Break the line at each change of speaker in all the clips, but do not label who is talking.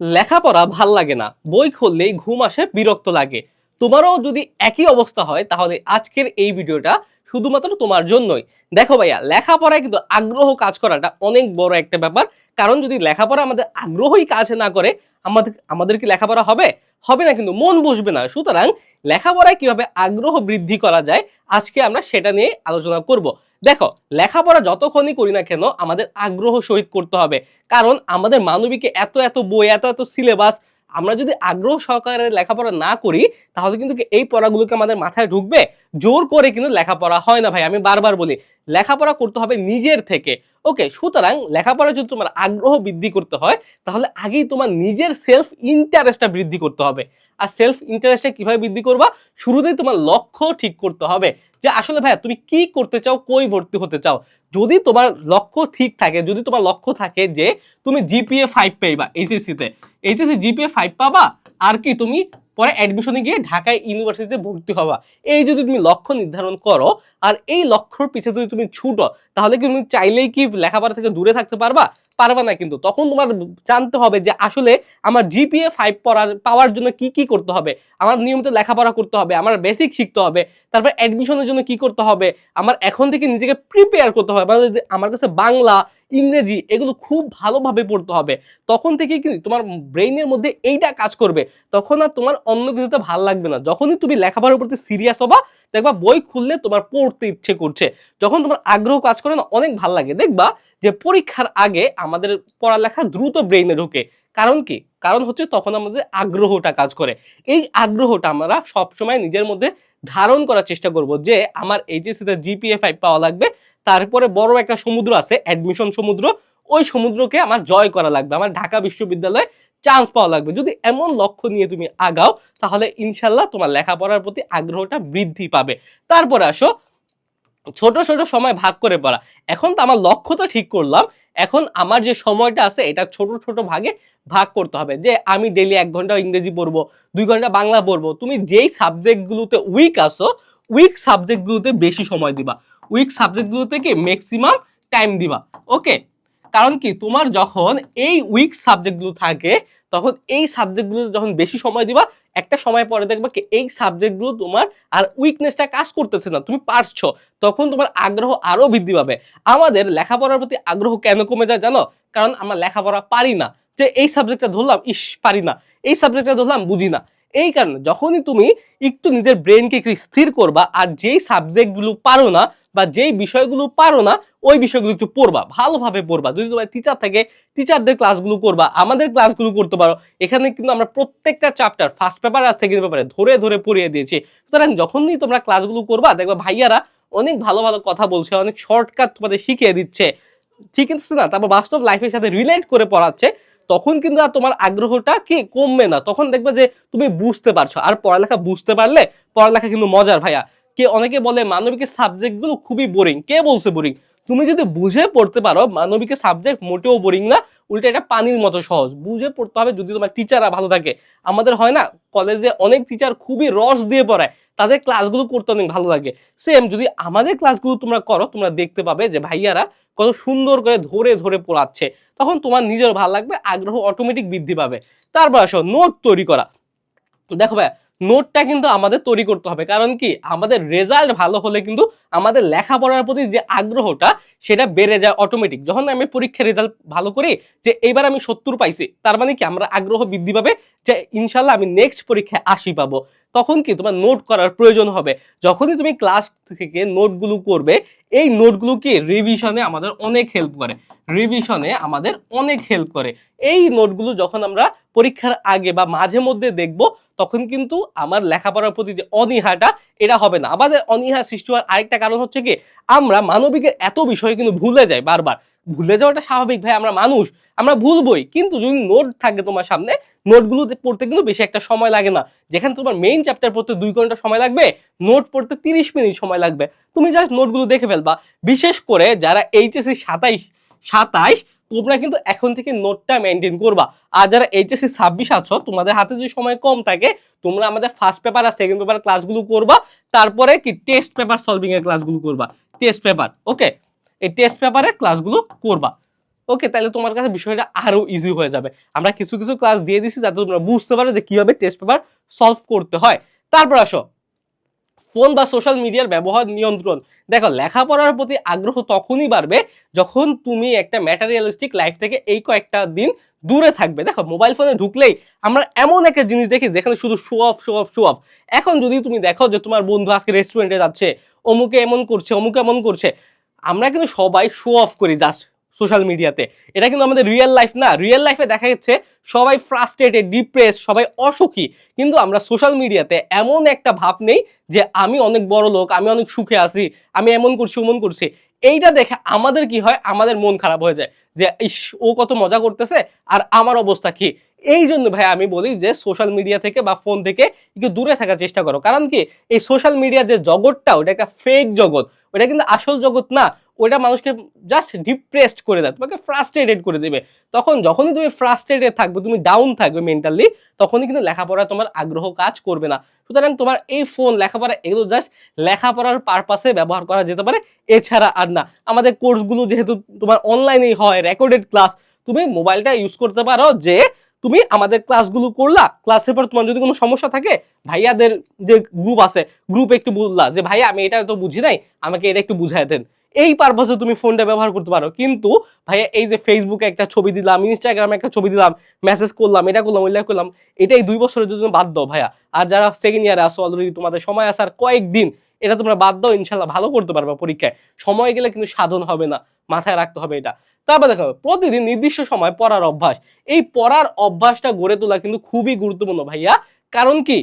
লেখাপড়া ভালো লাগে না। বই খুললেই ঘুম আসে, বিরক্ত লাগে। তোমারও যদি একই অবস্থা হয়, তাহলে আজকের এই ভিডিওটা শুধুমাত্র তোমার জন্যই। দেখো ভাইয়া, লেখাপড়ায় কিন্তু আগ্রহ কাজ করাটা অনেক বড় একটা ব্যাপার। কারণ যদি লেখাপড়া আমাদের আগ্রহই কাজ না করে, আমাদের আমাদের কি লেখাপড়া হবে? হবে না কিন্তু মন বসবে না। সুতরাং লেখাপড়ায় কীভাবে আগ্রহ বৃদ্ধি করা যায়, আজকে আমরা সেটা নিয়ে আলোচনা করব। দেখো, লেখাপড়া যতক্ষণই করি না কেন আমাদের আগ্রহ সহিত করতে হবে। কারণ আমাদের মানবিকে এত এত বই, এত এত সিলেবাস আমরা যদি আগ্রহ সহকারে লেখাপড়া না করি, তাহলে কিন্তু এই পড়াগুলোকে আমাদের মাথায় ঢুকবে। জোর করে কিন্তু লেখাপড়া হয় না ভাই, আমি বারবার বলি। লেখাপড়া করতে হবে নিজের থেকে। ওকে সুতরাং লেখাপড়া যদি তোমার আগ্রহ বৃদ্ধি করতে হয়, তাহলে আগেই তোমার নিজের সেলফ ইন্টারেস্টটা বৃদ্ধি করতে হবে। আর সেলফ ইন্টারেস্টটা কীভাবে বৃদ্ধি করবা? শুরুতেই তোমার লক্ষ্য ঠিক করতে হবে যে আসলে ভাইয়া তুমি কি করতে চাও, কই ভর্তি হতে চাও? যদি তোমার লক্ষ্য ঠিক থাকে, যদি তোমার লক্ষ্য থাকে যে তুমি জিপিএ ফাইভ পাইবা এইচএসসিতে এইচএসসি জিপিএ ফাইভ পাবা, আর কি তুমি পরে অ্যাডমিশনে গিয়ে ঢাকায় ইউনিভার্সিটিতে ভর্তি হওয়া। এই যদি তুমি লক্ষ্য নির্ধারণ করো, আর এই লক্ষ্যর পিছে যদি তুমি ছুটো, তাহলে কি তুমি চাইলেই কি লেখাপড়া থেকে দূরে থাকতে পারবা? পারবা না কিন্তু। তখন তোমার জানতে হবে যে আসলে আমার জিপিএ ফাইভ পড়ার, পাওয়ার জন্য কি কি করতে হবে? আমার নিয়মিত লেখাপড়া করতে হবে, আমার বেসিক শিখতে হবে, তারপর অ্যাডমিশনের জন্য কি করতে হবে? আমার এখন থেকে নিজেকে প্রিপেয়ার করতে হবে মানে আমার কাছে বাংলা, ইংরেজি এগুলো খুব ভালোভাবে পড়তে হবে। তখন থেকে কি তোমার ব্রেইনের মধ্যে এইটা কাজ করবে। তখন আর তোমার অন্য কিছুতে ভালো লাগবে না। যখনই তুমি লেখাপড়ার প্রতি সিরিয়াস হবা, দেখবা বই খুললে তোমার পড়তে ইচ্ছে করছে। যখন তোমার আগ্রহ কাজ করে না, অনেক ভালো লাগে। দেখবা যে পরীক্ষার আগে আমাদের পড়ালেখা দ্রুত ব্রেইনে ঢোকে। কারণ কি? কারণ হচ্ছে তখন আমাদের আগ্রহটা কাজ করে। এই আগ্রহটা আমরা সবসময় নিজের মধ্যে ধারণ করার চেষ্টা করব যে আমার এইচএসসিতে জিপিএ ফাইভ পাওয়া লাগবে, তারপরে বড় একটা সমুদ্র আছে অ্যাডমিশন সমুদ্র, ওই সমুদ্রকে আমার জয় করা লাগবে, আমার ঢাকা বিশ্ববিদ্যালয়ে চান্স পাওয়া লাগবে। যদি এমন লক্ষ্য নিয়ে তুমি আগাও, তাহলে ইনশাল্লাহ তোমার লেখাপড়ার প্রতি আগ্রহটা বৃদ্ধি পাবে। তারপরে আসো ছোট ছোট সময় ভাগ করে পড়া। এখন তো আমার লক্ষ্য তো ঠিক করলাম। এখন আমার যে সময়টা আছে, এটা ছোট ছোট ভাগে ভাগ করতে হবে। যে আমি ডেলি এক ঘণ্টা ইংরেজি পড়ব, দুই ঘণ্টা বাংলা পড়ব, তুমি যেই সাবজেক্টগুলোতে উইক আসো উইক সাবজেক্টগুলোতে বেশি সময় দিবা। উইক সাবজেক্টগুলোতে কি ম্যাক্সিমাম টাইম দিবা। ওকে কারণ কি, তোমার যখন এই উইক সাবজেক্টগুলো থাকে তখন এই সাবজেক্টগুলো যখন বেশি সময় দিবা, একটা সময় পরে দেখবা এই সাবজেক্টগুলো তোমার আর উইকনেসটা কাজ করতেছে না, তুমি পারছ। তখন তোমার আগ্রহ আরও বৃদ্ধি পাবে। আমাদের লেখাপড়ার প্রতি আগ্রহ কেন কমে যায় জানো? কারণ আমরা লেখাপড়া পারি না। যে এই সাবজেক্টটা ধরলাম, ইস, পারি না। এই সাবজেক্টটা ধরলাম, বুঝি না। এই কারণে যখনই তুমি একটু নিজের ব্রেনকে একটু স্থির করবা, আর যেই সাবজেক্টগুলো পারো না বা যেই বিষয়গুলো পারো না, ওই বিষয়গুলো একটু পড়বা, ভালোভাবে পড়বা। যদি তোমার টিচার থাকে টিচারদের ক্লাসগুলো করবা, আমাদের ক্লাসগুলো করতে পারো। এখানে কিন্তু আমরা প্রত্যেকটা চ্যাপ্টার ফার্স্ট পেপার আর সেকেন্ড পেপারে ধরে ধরে পড়িয়ে দিয়েছি। সুতরাং যখনই তোমরা ক্লাসগুলো করবা, দেখবা ভাইয়ারা অনেক ভালো ভালো কথা বলছে, অনেক শর্টকাট তোমাদের শিখিয়ে দিচ্ছে। ঠিক আছে না? তারপর বাস্তব লাইফের সাথে রিলেট করে পড়াচ্ছে, তখন কিন্তু আর তোমার আগ্রহটা কি কমবে না। তখন দেখবে যে তুমি বুঝতে পারছ। আর পড়ালেখা বুঝতে পারলে, পড়ালেখা কিন্তু মজার ভাইয়া। কে অনেকে বলে মানবিকের সাবজেক্টগুলো খুবই বোরিং কে বলছে বোরিং তুমি যদি বুঝে পড়তে পারো মানবিকের সাবজেক্ট মোটেও বোরিং না, উল্টে এটা পানির মতো সহজ। বুঝে পড়তে হবে যদি তোমার টিচাররা ভালো থাকে। আমাদের হয় না কলেজে অনেক টিচার খুবই রস দিয়ে পড়ায়। তাদের ক্লাসগুলো করতে অনেক ভালো লাগে। সেম যদি আমাদের ক্লাসগুলো তোমরা করো, তোমরা দেখতে পাবে যে ভাইয়ারা কত সুন্দর করে ধরে ধরে পড়াচ্ছে। তখন তোমার নিজের ভালো লাগবে, আগ্রহ অটোমেটিক বৃদ্ধি পাবে। তারপর আসো নোট তৈরি করা। দেখো ভাই নোটটা কিন্তু আমাদের তৈরি করতে হবে। কারণ কি? আমাদের রেজাল্ট ভালো হলে কিন্তু আমাদের লেখাপড়ার প্রতি যে আগ্রহটা, সেটা বেড়ে যায় অটোমেটিক যখন আমি পরীক্ষার রেজাল্ট ভালো করি যে এবার আমি সত্তর পাইছি, তার মানে কি? আমরা আগ্রহ বৃদ্ধি পাবে যে ইনশাল্লাহ আমি নেক্সট পরীক্ষায় আশি পাবো। তখন কি? তোমার নোট করার প্রয়োজন হবে। যখনই তুমি ক্লাস থেকে নোটগুলো করবে, এই নোটগুলো কি? রিভিশনে আমাদের অনেক হেল্প করে। রিভিশনে আমাদের অনেক হেল্প করে। এই নোটগুলো যখন আমরা পরীক্ষার আগে বা মাঝে মধ্যে দেখব, তখন কিন্তু আমার লেখাপড়ার প্রতি যে অনীহাটা, এটা হবে না। আমাদের অনীহা সৃষ্টি হওয়ার আরেকটা কারণ হচ্ছে কি, আমরা মানবিকের এত বিষয় কিন্তু ভুলে যাই বারবার। ভুলে যাওয়াটা স্বাভাবিক ভাই, আমরা মানুষ, আমরা ভুলবই কিন্তু যদি নোট থাকে তোমার সামনে নোটগুলো পড়তে কিন্তু বেশি একটা সময় লাগে না। যেখানে তোমার মেইন চ্যাপ্টার পড়তে দুই ঘণ্টা সময় লাগবে নোট পড়তে তিরিশ মিনিট সময় লাগবে। তুমি জাস্ট নোটগুলো দেখে ফেলবা। বিশেষ করে যারা এইচএসসি সাতাইশ সাতাইশ তোমরা কিন্তু এখন থেকে নোটটা মেনটেন করবা। আর যারা এইচএসসি ছাব্বিশ আছো, তোমাদের হাতে যদি সময় কম থাকে, তোমরা আমাদের ফার্স্ট পেপার আর সেকেন্ড পেপার ক্লাসগুলো করবা, তারপরে কি টেস্ট পেপার সলভিং এর ক্লাসগুলো করবা। টেস্ট পেপার ওকে এই টেস্ট পেপারের ক্লাসগুলো করবা। ওকে তাহলে তোমার কাছে বিষয়টা আরও ইজি হয়ে যাবে। আমরা কিছু কিছু ক্লাস দিয়ে দিছি যাতে তোমরা বুঝতে পারো যে কীভাবে টেস্ট পেপার সলভ করতে হয়। তারপর আসো। ফোন বা সোশ্যাল মিডিয়ার ব্যবহার নিয়ন্ত্রণ। দেখো, লেখাপড়ার প্রতি আগ্রহ তখনই বাড়বে যখন তুমি একটা ম্যাটারিয়ালিস্টিক লাইফ থেকে এই কয়েকটা দিন দূরে থাকবে। দেখো মোবাইল ফোনে ঢুকলেই আমরা এমন একটা জিনিস দেখি যেখানে শুধু show off show off show off এখন যদি তুমি দেখো যে তোমার বন্ধু আজকে রেস্টুরেন্টে যাচ্ছে, অমুকে এমন করছে, অমুকে এমন করছে, আমরা কিন্তু সবাই শো অফ করি জাস্ট সোশ্যাল মিডিয়াতে এটা কিন্তু আমাদের রিয়েল লাইফ না। রিয়েল লাইফে দেখা যাচ্ছে সবাই ফ্রাস্ট্রেটেড ডিপ্রেস সবাই অসুখী। কিন্তু আমরা সোশ্যাল মিডিয়াতে এমন একটা ভাব নেই যে আমি অনেক বড় লোক, আমি অনেক সুখে আছি, আমি এমন করছি, ওমন করছি। এইটা দেখে আমাদের কি হয়? আমাদের মন খারাপ হয়ে যায় যে, ইস, ও কত মজা করতেছে, আর আমার অবস্থা কি? এই জন্য ভাই আমি বলি যে সোশ্যাল মিডিয়া থেকে বা ফোন থেকে একটু দূরে থাকার চেষ্টা করো। কারণ কি? এই সোশ্যাল মিডিয়ার যে জগৎটা, ওটা একটা ফেক জগৎ। ওটা কিন্তু আসল জগৎ না। ওটা মানুষকে জাস্ট ডিপ্রেসড করে দেয়, তোমাকে ফ্রাস্ট্রেটেড করে দেবে। তখন যখনই তুমি ফ্রাস্ট্রেটেড থাকবে, তুমি ডাউন থাকবে মেন্টালি তখনই কিন্তু লেখাপড়া তোমার আগ্রহ কাজ করবে না। সুতরাং তোমার এই ফোন লেখাপড়া এগুলো জাস্ট লেখাপড়ার পারপাসে ব্যবহার করা যেতে পারে, এছাড়া আর না। আমাদের কোর্সগুলো যেহেতু তোমার অনলাইনেই হয় রেকর্ডেড ক্লাস তুমি মোবাইলটা ইউজ করতে পারো যে তুমি আমাদের ক্লাসগুলো করলা ক্লাসের পর তোমার যদি কোনো সমস্যা থাকে, ভাইয়াদের যে গ্রুপ আছে গ্রুপে একটু বললা যে, ভাইয়া, আমি এটা তো বুঝি নাই, আমাকে এটা একটু বুঝাই দেন। এই পারপাসে তুমি ফোনটা ব্যবহার করতে পারো। কিন্তু ভাইয়া, এই যে ফেসবুকে একটা ছবি দিলাম ইনস্টাগ্রামে একটা ছবি দিলাম মেসেজ করলাম, এটা করলাম, ওইটা করলাম, এটাই দুই বছরের জন্য বাদ দাও ভাইয়া। আর যারা সেকেন্ড ইয়ারে আসো অলরেডি তোমাদের সময় আসার কয়েকদিন এটা তোমরা বাদ দাও ইনশাল্লাহ ভালো করতে পারবে পরীক্ষায়। সময় গেলে কিন্তু সাধন হবে না, মাথায় রাখতে হবে এটা। তারপর দেখো, প্রতিদিন নির্দিষ্ট সময় পড়ার অভ্যাস। এই পড়ার অভ্যাসটা গড়ে তোলা কিন্তু খুবই গুরুত্বপূর্ণ ভাইয়া। কারণ কি?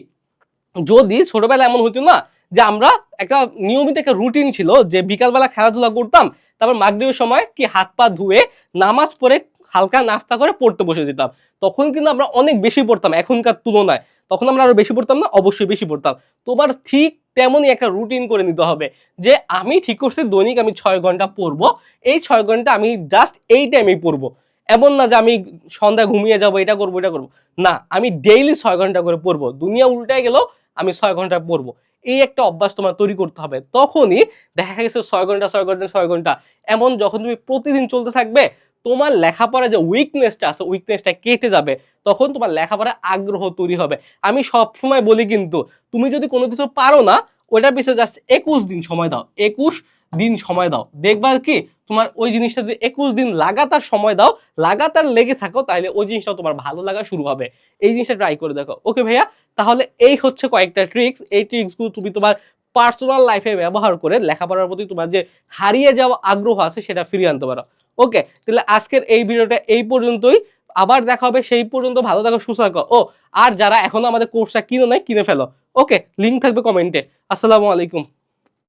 যদি ছোটবেলায় এমন হতো না যে আমরা একটা নিয়মিত একটা রুটিন ছিল যে বিকালবেলা খেলাধুলা করতাম, তারপর মাগরিবের সময় কি হাত পা ধুয়ে নামাজ পড়ে হালকা নাস্তা করে পড়তে বসে দিতাম তখন কিন্তু আমরা অনেক বেশি পড়তাম, এখনকার তুলনায়। তখন আমরা আরও বেশি পড়তাম না, অবশ্যই বেশি পড়তাম। তোমার ঠিক তেমনই একটা রুটিন করে নিতে হবে যে আমি ঠিক করছি দৈনিক আমি ছয় ঘণ্টা পড়ব, এই ছয় ঘণ্টা আমি জাস্ট এই টাইমেই পড়ব। এমন না যে আমি সন্ধ্যায় ঘুমিয়ে যাব, এটা করব এটা করব। না, আমি ডেইলি ছয় ঘণ্টা করে পড়ব। দুনিয়া উল্টায় গেলেও আমি ছয় ঘণ্টা পড়ব। এই একটা অভ্যাস তোমার তৈরি করতে হবে। তখনই দেখা গেছে ছয় ঘণ্টা ছয় ঘণ্টা ছয় ঘণ্টা। এমন যখন তুমি প্রতিদিন চলতে থাকবে, তোমার লেখাপড়া যে উইকনেসটা আছে উইকনেসটা কেটে যাবে, তখন তোমার লেখাপড়া আগ্রহ তৈরি হবে। আমি সবসময় বলি কিন্তু, তুমি যদি কোনো কিছু পারো না, ওটার পিছনে জাস্ট একুশ দিন সময় দাও। একুশ দিন সময় দাও। দেখবা কি, তোমার ওই জিনিসটা যদি একুশ দিন লাগাতার সময় দাও, লাগাতার লেগে থাকো তাহলে ওই জিনিসটা তোমার ভালো লাগা শুরু হবে। এই জিনিসটা ট্রাই করে দেখো। ওকে ভাইয়া? তাহলে এই হচ্ছে কয়েকটা ট্রিক্স এই ট্রিক্সগুলো তুমি তোমার পার্সোনাল লাইফে ব্যবহার করে লেখাপড়ার প্রতি তোমার যে হারিয়ে যাওয়া আগ্রহ আছে, সেটা ফিরিয়ে আনতে পারো। ওকে তাহলে আজকের এই ভিডিওটা এই পর্যন্তই। আবার দেখা হবে সেই পর্যন্ত। ভালো থাকো, সুস্থ থাকো। ও, আর যারা এখনও আমাদের কোর্সটা কিনে নেয় কিনে ফেলো। ওকে লিঙ্ক থাকবে কমেন্টে আসসালামু আলাইকুম।